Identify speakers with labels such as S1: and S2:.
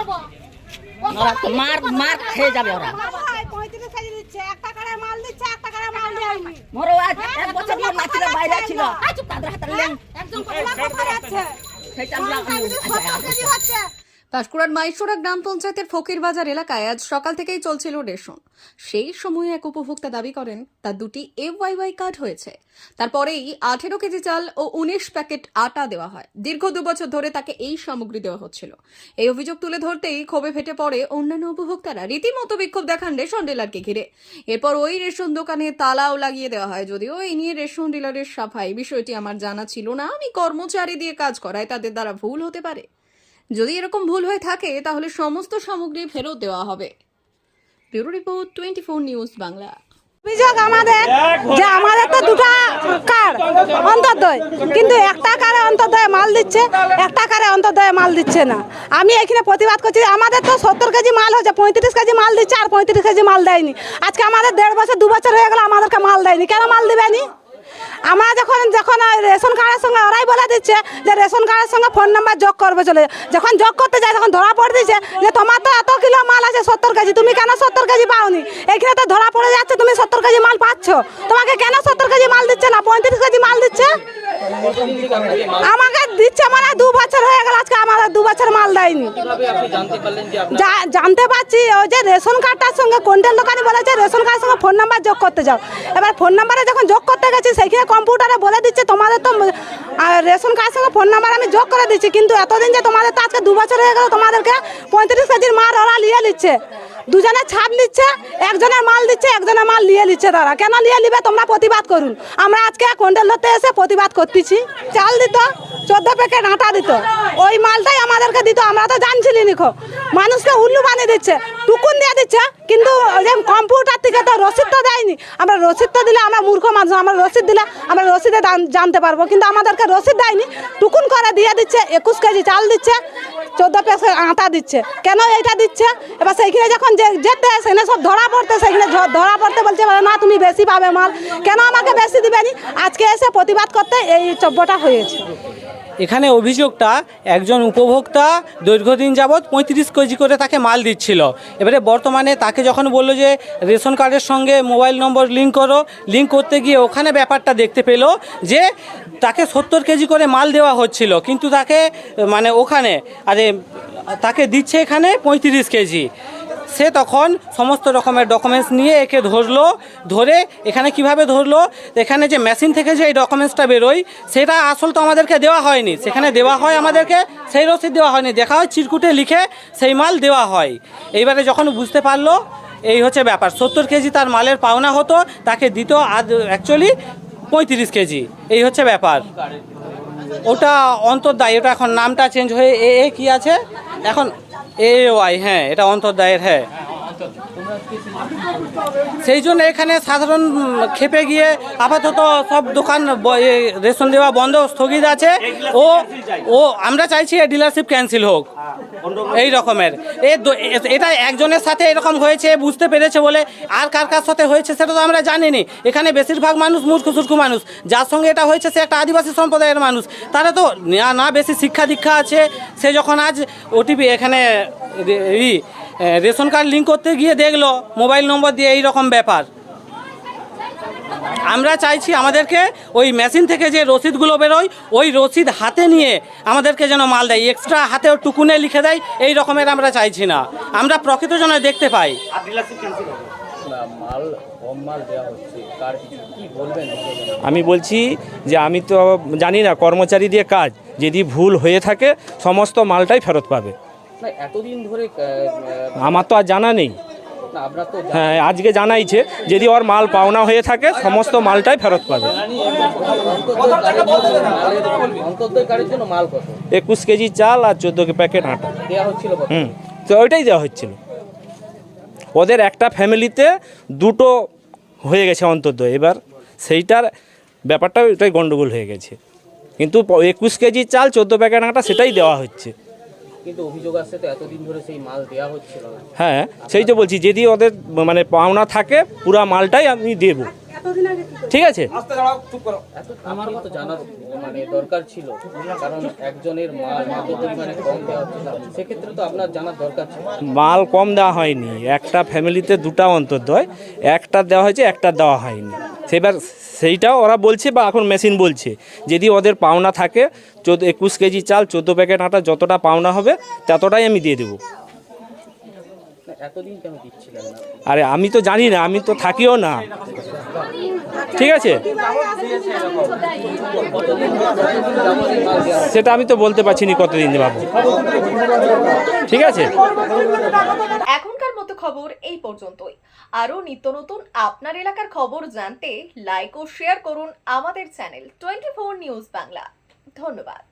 S1: ওরা তো মার মার খেয়ে যাবে ওরা। মোরও আজ এক বছর ধরে নাচিরা বাইরে ছিল। তাদের হাতে লেন।
S2: একজন কমলা কথা যাচ্ছে
S1: সেটা
S3: পাঁশকুড়ার মাইশোরা গ্রাম পঞ্চায়েতের ফকির বাজার এলাকায় আজ সকাল থেকেই চলছিল রেশন। সেই সময়ে এক উপভোক্তা দাবি করেন, তার দুটি এফওয়াইওয়াই কার্ড হয়েছে। তারপরেই আঠেরো কেজি চাল ও উনিশ প্যাকেট আটা দেওয়া হয়। দীর্ঘ দু বছর ধরে তাকে এই সামগ্রী দেওয়া হচ্ছিল। এই অভিযোগ তুলে ধরতেই ক্ষোভে ফেটে পড়ে অন্যান্য উপভোক্তারা। রীতিমতো বিক্ষোভ দেখান রেশন ডিলারকে ঘিরে। এরপর ওই রেশন দোকানে তালাও লাগিয়ে দেওয়া হয়। যদিও এই নিয়ে রেশন ডিলারের সাফাই, বিষয়টি আমার জানা ছিল না। আমি কর্মচারী দিয়ে কাজ করাই তাদের দ্বারা ভুল হতে পারে। যদি এরকম ভুল হয়ে থাকে, তাহলে সমস্ত সামগ্রী ফেরত দেওয়া হবে। Bureau report, twenty four news Bangla.
S2: আমাদের যে দুটো কার কিন্তু একটা কারে মাল দিচ্ছে, একটা কারে মাল দিচ্ছে না। আমি এখানে প্রতিবাদ করছি, আমাদের তো সত্তর কেজি মাল হচ্ছে পঁয়ত্রিশ কেজি মাল দিচ্ছে আর পঁয়ত্রিশ কেজি মাল দেয়নি। আজকে আমাদের দেড় বছর, দু বছর হয়ে গেল আমাদেরকে মাল দেয়নি। কেন মাল দিবেনি? আমরা যখন যখন রেশন কার্ডের সঙ্গে ওরাই বলে দিচ্ছে যে রেশন কার্ডের সঙ্গে ফোন নাম্বার যোগ করবে চলে যখন যোগ করতে যায় তখন ধরা পড়ে দিচ্ছে যে তোমার তো এত কিলো মাল আছে সত্তর কেজি, তুমি কেন সত্তর কেজি পাওনি? এখানে তো ধরা পড়ে যাচ্ছে, তুমি সত্তর কেজি মাল পাচ্ছ। তোমাকে কেন সত্তর কেজি মাল দিচ্ছে না? পঁয়ত্রিশ কেজি মাল দিচ্ছে? আমাকে দিচ্ছে মানে দু বছর হয়ে গেল আজকে আমাদের দু বছর মাল দেয়নি।
S4: জানতে
S2: পারছি ওই যে রেশন কার্ডটার সঙ্গে কোন্টেল দোকানি বলেছে রেশন কার্ডের সঙ্গে ফোন নাম্বার যোগ করতে যাও। এবার ফোন নাম্বারে যখন যোগ করতে গেছি সেইখানে কম্পিউটারে বলে দিচ্ছে তোমাদের তো রেশন কার্ডের সঙ্গে ফোন নাম্বার আমি যোগ করে দিচ্ছি কিন্তু এতদিন যে তোমাদের তো আজকে দু বছর হয়ে গেল তোমাদেরকে পঁয়ত্রিশ কেজির মাল ওরা নিয়ে নিচ্ছে। দুজনের ছাপ নিচ্ছে একজনের মাল দিচ্ছে, একজনের মাল নিয়ে নিচ্ছে তারা। কেন নিয়ে নিবে? তোমরা প্রতিবাদ করুন। আমরা আজকে কোন্টেল ধরতে এসে প্রতিবাদ করতেছি। চাল দিত, চোদ্দ প্যাকেট আটা দিত। ওই মালটাই আমাদেরকে দিত। আমরা তো জানছিলি নিখো মানুষকে উল্লু বানিয়ে দিচ্ছে, টুকুন দিয়ে দিচ্ছে। কিন্তু কম্পিউটার থেকে তো রসিদ তো দেয়নি। আমরা রসিদ তো দিলে আমরা মূর্খ মানুষ। আমরা রসিদ দিলে আমরা রসিদে জানতে পারব। কিন্তু আমাদেরকে রসিদ দেয়নি। টুকুন করে দিয়ে দিচ্ছে, একুশ কেজি চাল দিচ্ছে। চোদ্দ পেস আটা দিচ্ছে। কেন এইটা দিচ্ছে? এবার সেইখানে যখন যেতে সেখানে সব ধরা পড়তে, সেইখানে ধরা পড়তে বলছে না, তুমি বেশি পাবে মাল। কেন আমাকে বেশি দিবেনি? আজকে এসে প্রতিবাদ করতে এই চব্যটা হয়েছে।
S5: এখানে অভিযোগটা একজন উপভোক্তা দীর্ঘদিন যাবৎ পঁয়ত্রিশ কেজি করে তাকে মাল দিচ্ছিল। এবারে বর্তমানে তাকে যখন বলল যে, রেশন কার্ডের সঙ্গে মোবাইল নম্বর লিঙ্ক করো, লিঙ্ক করতে গিয়ে ওখানে ব্যাপারটা দেখতে পেল যে, তাকে সত্তর কেজি করে মাল দেওয়া হচ্ছিল। কিন্তু তাকে মানে ওখানে, আরে, তাকে দিচ্ছে এখানে পঁয়ত্রিশ কেজি। সে তখন সমস্ত রকমের ডকুমেন্টস নিয়ে একে ধরলো, ধরে এখানে কীভাবে ধরলো, এখানে যে মেশিন থেকে যে এই ডকুমেন্টসটা বেরোয়, সেটা আসল তো আমাদেরকে দেওয়া হয়নি। সেখানে দেওয়া হয় আমাদেরকে, সেই রসিদ দেওয়া হয়নি। দেখা হয় চিরকুটে লিখে সেই মাল দেওয়া হয়। এইবারে যখন বুঝতে পারল, এই হচ্ছে ব্যাপার। সত্তর কেজি তার মালের পাওনা হতো, তাকে দিত অ্যাকচুয়ালি পঁয়ত্রিশ কেজি। এই হচ্ছে ব্যাপার। ওটা অন্তর্দায়, ওটা এখন নামটা চেঞ্জ হয়ে, এ এ কি আছে? এখন এ ওয়াই হ্যাঁ এটা অন্তর্দায়ের হ্যাঁ সেই জন্য এখানে সাধারণ খেপে গিয়ে আপাতত সব দোকান রেশন দেওয়া বন্ধ, স্থগিত আছে। ও ও, আমরা চাইছি এই ডিলারশিপ ক্যান্সেল হোক। এই রকমের। এটা একজনের সাথে এরকম হয়েছে, বুঝতে পেরেছে বলে। আর কার কার সাথে হয়েছে সেটা তো আমরা জানিনি। এখানে বেশিরভাগ মানুষ মূর্খ সুর্খ মানুষ। যার সঙ্গে এটা হয়েছে সে একটা আদিবাসী সম্প্রদায়ের মানুষ। তারা তো না বেশি শিক্ষা দীক্ষা আছে। সে যখন আজ ওটিপি এখানে রেশন কার্ড লিঙ্ক করতে গিয়ে দেখল মোবাইল নম্বর দিয়ে এই রকম ব্যাপার। আমরা চাইছি আমাদেরকে ওই মেশিন থেকে যে রসিদগুলো বেরোয় ওই রসিদ হাতে নিয়ে আমাদেরকে যেন মাল দেয়। এক্সট্রা হাতে টুকুনে লিখে দেয় এই রকমের আমরা চাইছি না। আমরা প্রকৃত যেন দেখতে পাই।
S4: মাল কম মাল দেওয়া হচ্ছে। কার কি বলবেন
S6: আমি বলছি যে আমি তো জানি না কর্মচারী দিয়ে কাজ। যদি ভুল হয়ে থাকে সমস্ত মালটাই ফেরত পাবে।
S4: না এতদিন ধরে আহ, আহ,
S6: আমার তো আর জানা নেই। হ্যাঁ আজকে জানাইছে যদি ওর মাল পাওনা হয়ে থাকে সমস্ত মালটাই ফেরত পাবে। একুশ কেজি চাল আর চোদ্দ প্যাকেট আটা।
S4: দেওয়া হচ্ছিল কত?
S6: হুম তো ওইটাই দেওয়া হচ্ছিল। ওদের একটা ফ্যামিলিতে দুটো হয়ে গেছে অন্তর্দয় এবার সেইটার ব্যাপারটা ওইটাই গন্ডগোল হয়ে গেছে। কিন্তু একুশ কেজি চাল চোদ্দ প্যাকেট আটা সেটাই দেওয়া হচ্ছে।
S4: কিন্তু অভিযোগ আসছে তো এতদিন ধরে সেই মাল দেওয়া হচ্ছিল না।
S6: হ্যাঁ সেই তো বলছি যদি ওদের মানে পাওনা থাকে পুরা মালটাই আমি দেবো। ঠিক আছে?
S4: আমার তো জানার মানে দরকার ছিল কারণ একজনের মাল পরিমাণে কম দেওয়া হচ্ছে সেক্ষেত্রে তো আপনার জানার দরকার ছিল।
S6: মাল কম দেওয়া হয়নি। একটা ফ্যামিলিতে দুটা অন্তর্দয় একটা দেওয়া হয়েছে একটা দেওয়া হয়নি। সেবার সেইটাও ওরা বলছে বা এখন মেশিন বলছে। যদি ওদের পাওনা থাকে চোদ্দ একুশ কেজি চাল চোদ্দ প্যাকেট আটা যতটা পাওনা হবে ততটাই আমি দিয়ে দেবো। আরে আমি তো জানি না আমি তো থাকিও না। ঠিক আছে? সেটা আমি তো বলতে পারছি না কতদিন বাবু ঠিক আছে?
S7: মতো খবর এই পর্যন্তই। আরও নিত্য নতুন আপনার এলাকার খবর জানতে লাইক ও শেয়ার করুন আমাদের channel twenty four news Bangla. ধন্যবাদ।